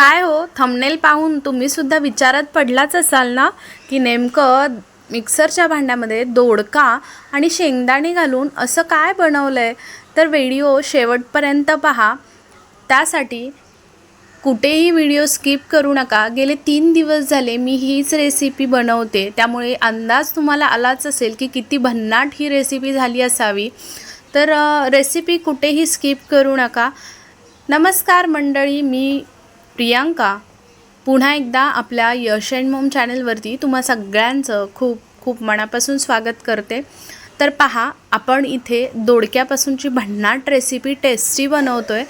काय हो? थंबनेल पाहून तुम्ही सुद्धा विचारात पडलाच असाल ना? की नेमकं मिक्सरच्या भांड्यामध्ये दोडका आणि शेंगदाणे घालून असं काय बनवलं आहे तर व्हिडिओ शेवटपर्यंत पहा. त्यासाठी कुठेही व्हिडिओ स्किप करू नका. गेले तीन दिवस झाले मी हीच रेसिपी बनवते. त्यामुळे अंदाज तुम्हाला आलाच असेल की किती भन्नाट ही रेसिपी झाली असावी. तर रेसिपी कुठेही स्किप करू नका. नमस्कार मंडळी मी प्रियांका पुन्हा एकदा आपल्या यश अँड मोम चॅनलवरती तुम्हा सगळ्यांचं खूप खूप मनापासून स्वागत करते. तर पहा आपण इथे दोडक्यापासूनची भन्नाट रेसिपी टेस्टी बनवतो आहे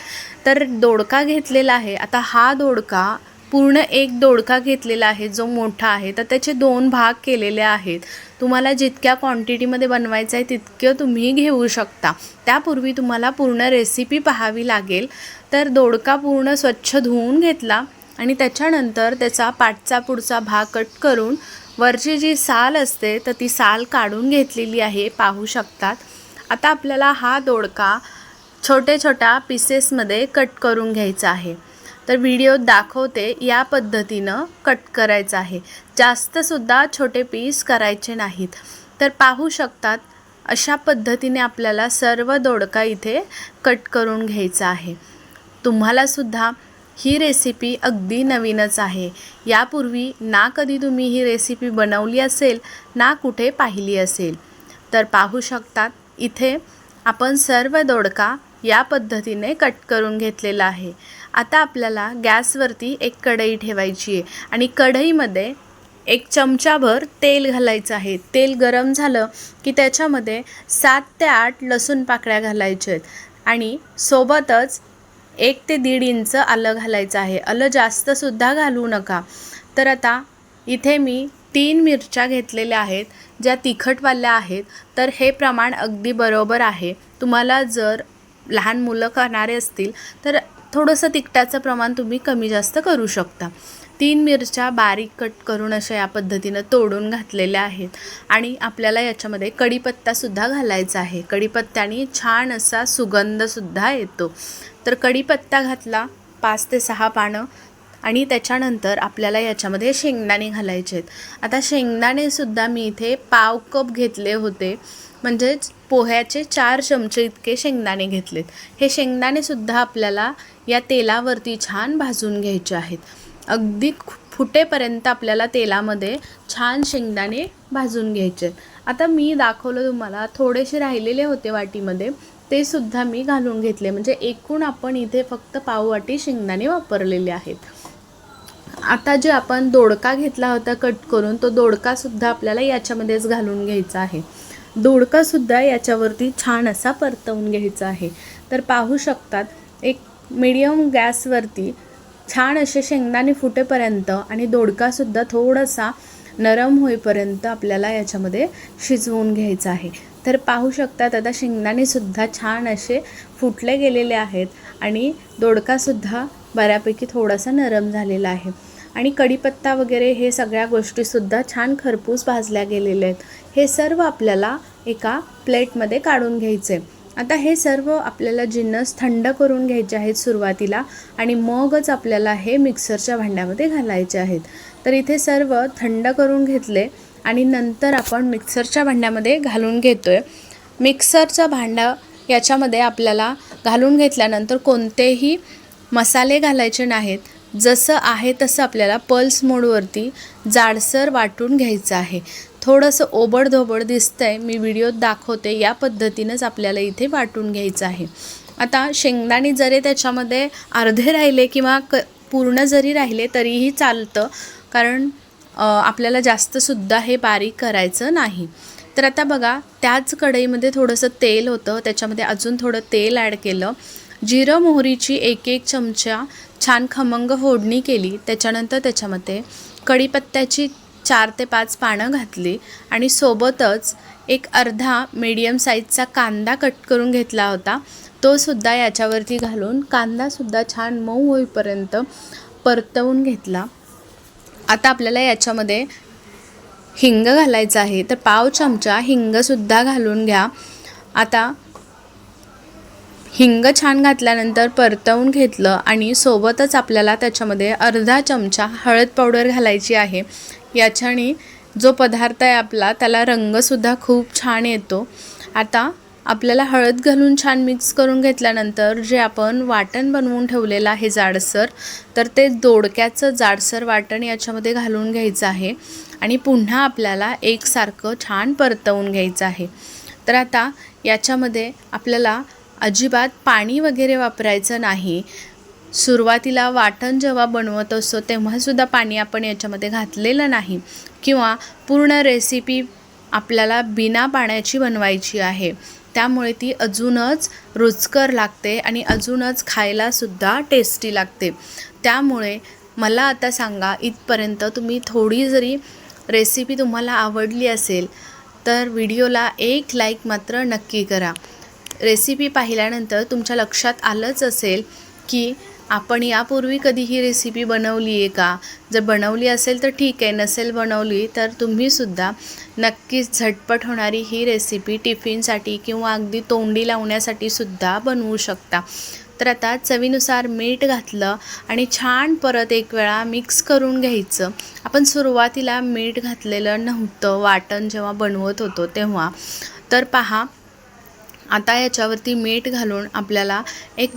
तर दोडका घेतलेला आहे. आता हा दोडका पूर्ण एक दोडका घेतलेला आहे जो मोठा आहे. तर त्याचे दोन भाग केलेले आहेत. तुम्हाला जितक्या क्वांटिटीमध्ये बनवायचं आहे तितकं तुम्ही घेऊ शकता. त्यापूर्वी तुम्हाला पूर्ण रेसिपी पाहावी लागेल. तर दोडका पूर्ण स्वच्छ धुवून घेतला आणि त्याच्यानंतर त्याचा पाठचा पुढचा भाग कट करून वरची जी साल असते तर ती साल काढून घेतलेली आहे पाहू शकतात. आता आपल्याला हा दोडका छोटे छोट्या पीसेसमध्ये कट करून घ्यायचा आहे. तर व्हिडिओ दाखवते या पद्धतीनं कट करायचं आहे. जास्तसुद्धा छोटे पीस करायचे नाहीत. तर पाहू शकतात अशा पद्धतीने आपल्याला सर्व दोडका इथे कट करून घ्यायचा आहे. तुम्हालासुद्धा ही रेसिपी अगदी नवीनच आहे. यापूर्वी ना कधी तुम्ही ही रेसिपी बनवली असेल ना कुठे पाहिली असेल. तर पाहू शकतात इथे आपण सर्व दोडका या पद्धतीने कट करून घेतलेला आहे. आता आपल्याला गॅसवरती एक कढई ठेवायची आहे आणि कढईमध्ये एक चमचाभर तेल घालायचं आहे. तेल गरम झालं की त्याच्यामध्ये सात ते आठ लसूण पाकळ्या घालायच्या आहेत. आणि सोबतच एक ते दीड इंच आलं घालायचं आहे. आलं जास्तसुद्धा घालू नका. तर आता इथे मी तीन मिरच्या घेतलेल्या आहेत ज्या तिखटवाल्या आहेत. तर हे प्रमाण अगदी बरोबर आहे. तुम्हाला जर लहान मुलं खाणारे असतील तर थोडंसं तिखटाचं प्रमाण तुम्ही कमी जास्त करू शकता. तीन मिरच्या बारीक कट करून अशा या पद्धतीनं तोडून घातलेल्या आहेत. आणि आपल्याला याच्यामध्ये कढीपत्तासुद्धा घालायचा आहे. कढीपत्त्याने छान असा सुगंधसुद्धा येतो. तर कढीपत्ता घातला पाच ते सहा पानं आणि त्याच्यानंतर आपल्याला याच्यामध्ये शेंगदाणे घालायचे आहेत. आता शेंगदाणेसुद्धा मी इथे पाव कप घेतले होते. म्हणजेच पोह्याचे चार चमचे इतके शेंगदाणे घेतलेत. हे शेंगदाणेसुद्धा आपल्याला या तेलावरती छान भाजून घ्यायचे आहेत. अगदी फुटेपर्यंत आपल्याला तेलामध्ये छान शेंगदाणे भाजून घ्यायचे. आता मी दाखवलं तुम्हाला थोडेसे राहिलेले होते वाटीमध्ये ते सुद्धा मी घालून घेतले. म्हणजे एकूण आपण इथे फक्त पाववाटी शेंगदाणे वापरलेले आहेत. आता जे आपण दोडका घेतला होता कट करून तो दोडकासुद्धा आपल्याला याच्यामध्येच घालून घ्यायचा आहे. दोडकासुद्धा याच्यावरती छान असा परतवून घ्यायचा आहे. तर पाहू शकतात एक मीडियम गॅसवरती छान असे शेंगदाणे फुटेपर्यंत आणि दोडकासुद्धा थोडासा नरम होईपर्यंत आपल्याला याच्यामध्ये शिजवून घ्यायचं आहे. तर पाहू शकतात आता शेंगदाणेसुद्धा छान असे फुटले गेलेले आहेत आणि दोडकासुद्धा बऱ्यापैकी थोडासा नरम झालेला आहे. आणि कढीपत्ता वगैरे हे सगळ्या गोष्टीसुद्धा छान खरपूस भाजल्या गेलेल्या आहेत. हे सर्व आपल्याला एका प्लेटमध्ये काढून घ्यायचे. आता हे सर्व आपल्याला जिन्नस थंड करून घ्यायचे आहेत सुरुवातीला आणि मगच आपल्याला हे मिक्सरच्या भांड्यामध्ये घालायचे आहेत. तर इथे सर्व थंड करून घेतले आणि नंतर आपण मिक्सरच्या भांड्यामध्ये घालून घेतो आहे मिक्सरचा भांडं याच्यामध्ये आपल्याला घालून घेतल्यानंतर कोणतेही मसाले घालायचे नाहीत. जसं आहे तसं आपल्याला पल्स मोडवरती जाडसर वाटून घ्यायचं आहे. थोडंसं ओबडधोबड दिसतं आहे मी व्हिडिओत दाखवते. या पद्धतीनंच आपल्याला इथे वाटून घ्यायचं आहे. आता शेंगदाणे जरी त्याच्यामध्ये अर्धे राहिले किंवा क पूर्ण जरी राहिले तरीही चालतं. कारण आपल्याला जास्तसुद्धा हे बारीक करायचं नाही. तर आता बघा त्याच कढईमध्ये थोडंसं तेल होतं. त्याच्यामध्ये अजून थोडं तेल ॲड केलं. जिरं मोहरीची एक एक चमचा छान खमंग फोडणी केली. त्याच्यानंतर त्याच्यामध्ये कढीपत्त्याची चार ते पाच पानं घातली आणि सोबतच एक अर्धा मीडियम साईजचा कांदा कट करून घेतला होता. तो सुद्धा याच्यावरती घालून कांदासुद्धा छान मऊ होईपर्यंत परतवून घेतला. आता आपल्याला याच्यामध्ये हिंग घालायचं आहे. तर पाव चमचा हिंगसुद्धा घालून घ्या. आता हिंग छान घातल्यानंतर परतवून घेतलं आणि सोबतच आपल्याला त्याच्यामध्ये अर्धा चमचा हळद पावडर घालायची आहे. याच्याने जो पदार्थ आहे आपला त्याला रंगसुद्धा खूप छान येतो. आता आपल्याला हळद घालून छान मिक्स करून घेतल्यानंतर जे आपण वाटण बनवून ठेवलेलं आहे जाडसर तर ते दोडक्याचं जाडसर वाटण याच्यामध्ये घालून घ्यायचं आहे आणि पुन्हा आपल्याला एकसारखं छान परतवून घ्यायचं आहे. तर आता याच्यामध्ये आपल्याला अजिबात पाणी वगैरे वापरायचं नाही. सुरुवातीला वाटण जेव्हा बनवत असतो तेव्हासुद्धा पाणी आपण याच्यामध्ये घातलेलं नाही. किंवा पूर्ण रेसिपी आपल्याला बिना पाण्याची बनवायची आहे. त्यामुळे ती अजूनच रुचकर लागते आणि अजूनच खायलासुद्धा टेस्टी लागते. त्यामुळे मला आता सांगा इथपर्यंत तुम्ही थोडी जरी रेसिपी तुम्हाला आवडली असेल तर व्हिडिओला एक लाईक मात्र नक्की करा. रेसिपी पाहिल्यानंतर तुमच्या लक्षात आलंच असेल की आपण यापूर्वी कधी ही रेसिपी बनवली आहे का? जर बनवली असेल तर ठीक आहे नसेल बनवली तर तुम्हीसुद्धा नक्कीच झटपट होणारी ही रेसिपी टिफिनसाठी किंवा अगदी तोंडी लावण्यासाठी सुद्धा बनवू शकता. तर आता चवीनुसार मीठ घातलं आणि छान परत एक वेळा मिक्स करून घ्यायचं. आपण सुरुवातीला मीठ घातलेलं नव्हतं वाटण जेव्हा बनवत होतो तेव्हा. तर पहा आता याच्यावरती मीठ घालून आपल्याला एक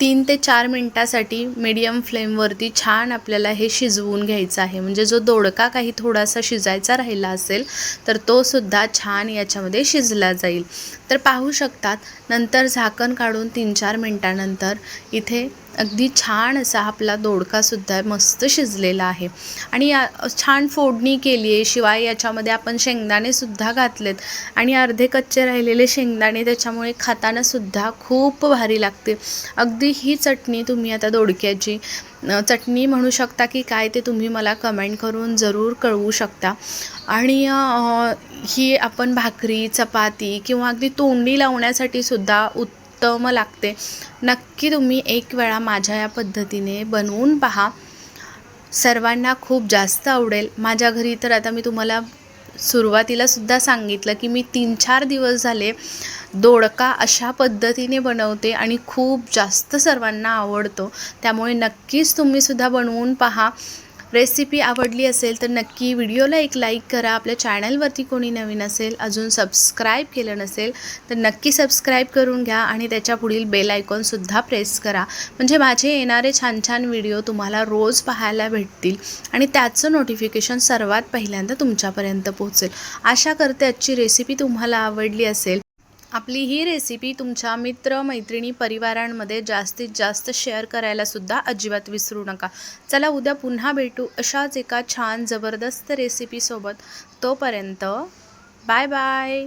तीन ते चार मिनटासाठी मीडियम फ्लेमवरती छान आपल्याला हे शिजवून घ्यायचं आहे. म्हणजे जो दोडका काही थोडासा शिजायचा राहिला असेल तर तो सुद्धा छान याच्यामध्ये शिजला जाईल. तर पाहू शकतात नंतर झाकण काढून तीन चार मिनटानंतर इथे अगदी छान असा आपला दोडकासुद्धा मस्त शिजलेला आहे. आणि या छान फोडणी केली आहे. शिवाय याच्यामध्ये आपण शेंगदाणेसुद्धा घातलेत. आणि अर्धे कच्चे राहिलेले शेंगदाणे त्याच्यामुळे खातानासुद्धा खूप भारी लागते. अगदी ही चटणी तुम्ही आता दोडक्याची चटणी म्हणू शकता की काय ते तुम्ही मला कमेंट करून जरूर कळवू शकता. आणि ही आपण भाकरी चपाती किंवा अगदी तोंडी लावण्यासाठी सुद्धा उत्तम लागते. नक्की तुम्ही एक वेळा माझ्या या पद्धतीने बनवून पहा. सर्वांना खूप जास्त आवडेल. माझ्या घरी तर आता मी तुम्हाला सुरुवातीला सुद्धा सांगितलं की मी तीन चार दिवस झाले दोडका अशा पद्धतीने बनवते आणि खूप जास्त सर्वांना आवडतो. त्यामुळे नक्कीच तुम्हीसुद्धा बनवून पहा. रेसिपी आवडली असेल तर नक्की व्हिडिओला एक लाईक करा. आपल्या चॅनलवरती कोणी नवीन असेल अजून सबस्क्राईब केलं नसेल तर नक्की सबस्क्राईब करून घ्या आणि त्याच्या पुढील बेल आयकॉनसुद्धा प्रेस करा. म्हणजे माझे येणारे छान छान व्हिडिओ तुम्हाला रोज पाहायला भेटतील आणि त्याचं नोटिफिकेशन सर्वात पहिल्यांदा तुमच्यापर्यंत पोहोचेल. आशा करते आजची रेसिपी तुम्हाला आवडली असेल. आपली ही रेसिपी तुमच्या मित्र मैत्रिणी परिवारांमध्ये जास्तीत जास्त शेअर करायला सुद्धा अजिबात विसरू नका. चला उद्या पुन्हा भेटू अशाच एका छान जबरदस्त रेसिपीसोबत तोपर्यंत बाय बाय